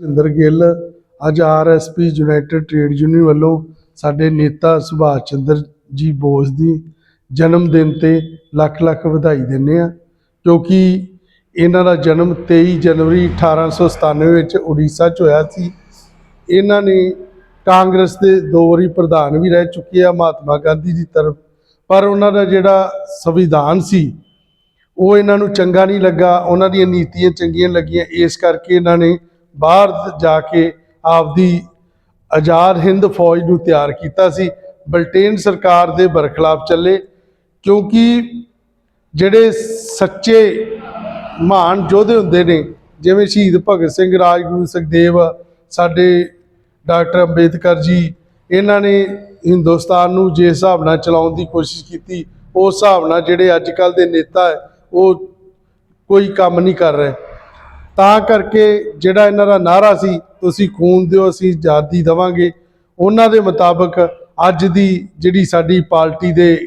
ਜਿੰਦਰ ਗਿੱਲ, ਅੱਜ RSP United trade union ਵੱਲੋਂ ਸਾਡੇ ਨੇਤਾ ਸੁਭਾਸ਼ ਚੰਦਰ ਜੀ ਬੋਸ ਦੀ ਜਨਮ ਦਿਨ ਤੇ ਲੱਖ ਲੱਖ ਵਧਾਈ ਦਿੰਦੇ ਆ ਕਿਉਂਕਿ ਇਹਨਾਂ ਦਾ ਜਨਮ 23 ਜਨਵਰੀ 1897 ਵਿੱਚ ਉੜੀਸਾ 'ਚ ਹੋਇਆ ਸੀ। ਇਹਨਾਂ ਨੇ ਕਾਂਗਰਸ ਦੇ ਦੋ ਵਾਰੀ ਪ੍ਰਧਾਨ ਵੀ ਰਹਿ ਚੁੱਕੇ ਆ, ਮਹਾਤਮਾ ਗਾਂਧੀ ਦੀ ਤਰਫ। ਪਰ ਉਹਨਾਂ ਦਾ ਜਿਹੜਾ ਸੰਵਿਧਾਨ ਸੀ, ਉਹ ਇਹਨਾਂ ਨੂੰ ਚੰਗਾ ਨਹੀਂ ਲੱਗਾ, ਉਹਨਾਂ ਦੀਆਂ ਨੀਤੀਆਂ ਚੰਗੀਆਂ ਲੱਗੀਆਂ, ਇਸ ਕਰਕੇ ਇਹਨਾਂ ਨੇ ਬਾਹਰ ਜਾ ਕੇ ਆਪਦੀ ਆਜ਼ਾਦ ਹਿੰਦ ਫੌਜ ਨੂੰ ਤਿਆਰ ਕੀਤਾ ਸੀ। ਬਲਟੇਨ ਸਰਕਾਰ ਦੇ ਬਰਖਲਾਫ ਚੱਲੇ, ਕਿਉਂਕਿ ਜਿਹੜੇ ਸੱਚੇ ਮਹਾਨ ਯੋਧੇ ਹੁੰਦੇ ਨੇ, ਜਿਵੇਂ ਸ਼ਹੀਦ ਭਗਤ ਸਿੰਘ, ਰਾਜਗੁਰੂ ਸੁਖਦੇਵ, ਸਾਡੇ ਡਾਕਟਰ ਅੰਬੇਦਕਰ ਜੀ, ਇਹਨਾਂ ਨੇ ਹਿੰਦੁਸਤਾਨ ਨੂੰ ਜਿਸ ਹਿਸਾਬ ਨਾਲ ਚਲਾਉਣ ਦੀ ਕੋਸ਼ਿਸ਼ ਕੀਤੀ, ਉਸ ਹਿਸਾਬ ਨਾਲ ਜਿਹੜੇ ਅੱਜ ਕੱਲ ਦੇ ਨੇਤਾ ਹੈ, ਉਹ ਕੋਈ ਕੰਮ ਨਹੀਂ ਕਰ ਰਹੇ। ਤਾਂ ਕਰਕੇ ਜਿਹੜਾ ਇਹਨਾਂ ਦਾ ਨਾਰਾ ਸੀ, ਤੁਸੀਂ ਖੂਨ ਦਿਓ, ਅਸੀਂ ਆਜ਼ਾਦੀ ਦੇਵਾਂਗੇ। ਉਹਨਾਂ ਦੇ ਮੁਤਾਬਕ ਅੱਜ ਦੀ ਜਿਹੜੀ ਸਾਡੀ ਪਾਰਟੀ ਦੇ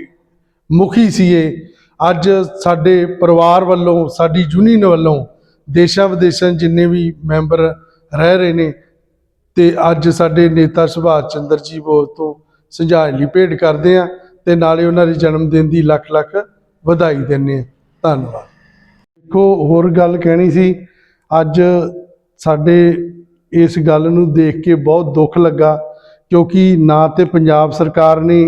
ਮੁਖੀ ਸੀ ਇਹ ਅੱਜ ਸਾਡੇ ਪਰਿਵਾਰ ਵੱਲੋਂ, ਸਾਡੀ ਯੂਨੀਅਨ ਵੱਲੋਂ ਦੇਸ਼ਾਂ ਵਿਦੇਸ਼ਾਂ ਜਿੰਨੇ ਵੀ ਮੈਂਬਰ ਰਹਿ ਰਹੇ ਨੇ ਤੇ ਅੱਜ ਸਾਡੇ ਨੇਤਾ ਸੁਭਾਸ਼ ਚੰਦਰ ਜੀ ਬੋਸ ਤੋਂ ਸੁਝਾਅ ਭੇਟ ਕਰਦੇ ਆ ਤੇ ਨਾਲੇ ਉਹਨਾਂ ਦੇ ਜਨਮ ਦਿਨ ਦੀ ਲੱਖ ਲੱਖ ਵਧਾਈ ਦਿੰਦੇ ਆ ਧੰਨਵਾਦ। ਦੇਖੋ, ਹੋਰ ਗੱਲ ਕਹਿਣੀ ਸੀ ਅੱਜ ਸਾਡੇ ਇਸ ਗੱਲ ਨੂੰ ਦੇਖ ਕੇ ਬਹੁਤ ਦੁੱਖ ਲੱਗਾ, ਕਿਉਂਕਿ ਨਾ ਤੇ ਪੰਜਾਬ ਸਰਕਾਰ ਨੇ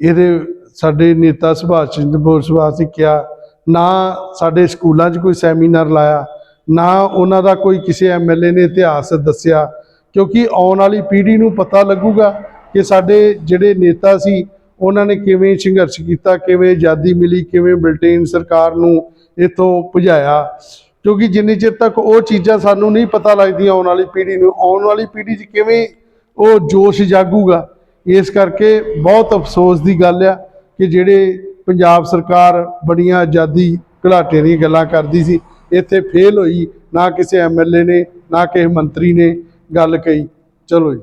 ਇਹਦੇ ਸਾਡੇ ਨੇਤਾ ਸੁਭਾਸ਼ ਚੰਦਰ ਬੋਸ ਵਾਸਤੇ ਕਿਹਾ, ਨਾ ਸਾਡੇ ਸਕੂਲਾਂ 'ਚ ਕੋਈ ਸੈਮੀਨਾਰ ਲਾਇਆ, ਨਾ ਉਹਨਾਂ ਦਾ ਕੋਈ ਕਿਸੇ ਐਮਐਲਏ ਨੇ ਇਤਿਹਾਸ ਦੱਸਿਆ, ਕਿਉਂਕਿ ਆਉਣ ਵਾਲੀ ਪੀੜ੍ਹੀ ਨੂੰ ਪਤਾ ਲੱਗੂਗਾ ਕਿ ਸਾਡੇ ਜਿਹੜੇ ਨੇਤਾ ਸੀ, ਉਹਨਾਂ ਨੇ ਕਿਵੇਂ ਸੰਘਰਸ਼ ਕੀਤਾ, ਕਿਵੇਂ ਆਜ਼ਾਦੀ ਮਿਲੀ, ਕਿਵੇਂ ਬ੍ਰਿਟੇਨ ਸਰਕਾਰ ਨੂੰ ਇਥੋਂ ਭਜਾਇਆ। ਕਿਉਂਕਿ ਜਿੰਨੀ ਚਿਰ ਤੱਕ ਉਹ ਚੀਜ਼ਾਂ ਸਾਨੂੰ ਨਹੀਂ ਪਤਾ ਲੱਗਦੀਆਂ ਆਉਣ ਵਾਲੀ ਪੀੜ੍ਹੀ ਨੂੰ, ਆਉਣ ਵਾਲੀ ਪੀੜ੍ਹੀ 'ਚ ਕਿਵੇਂ ਉਹ ਜੋਸ਼ ਜਾਗੂਗਾ, ਇਸ ਕਰਕੇ ਬਹੁਤ ਅਫਸੋਸ ਦੀ ਗੱਲ ਆ ਕਿ ਜਿਹੜੇ ਪੰਜਾਬ ਸਰਕਾਰ ਬੜੀਆਂ ਆਜ਼ਾਦੀ ਘੁਲਾਟੇ ਦੀਆਂ ਗੱਲਾਂ ਕਰਦੀ ਸੀ, ਇੱਥੇ ਫੇਲ ਹੋਈ, ਨਾ ਕਿਸੇ ਐਮਐਲਏ ਨੇ, ਨਾ ਕਿਸੇ ਮੰਤਰੀ ਨੇ ਗੱਲ ਕਹੀ। ਚਲੋ ਜੀ।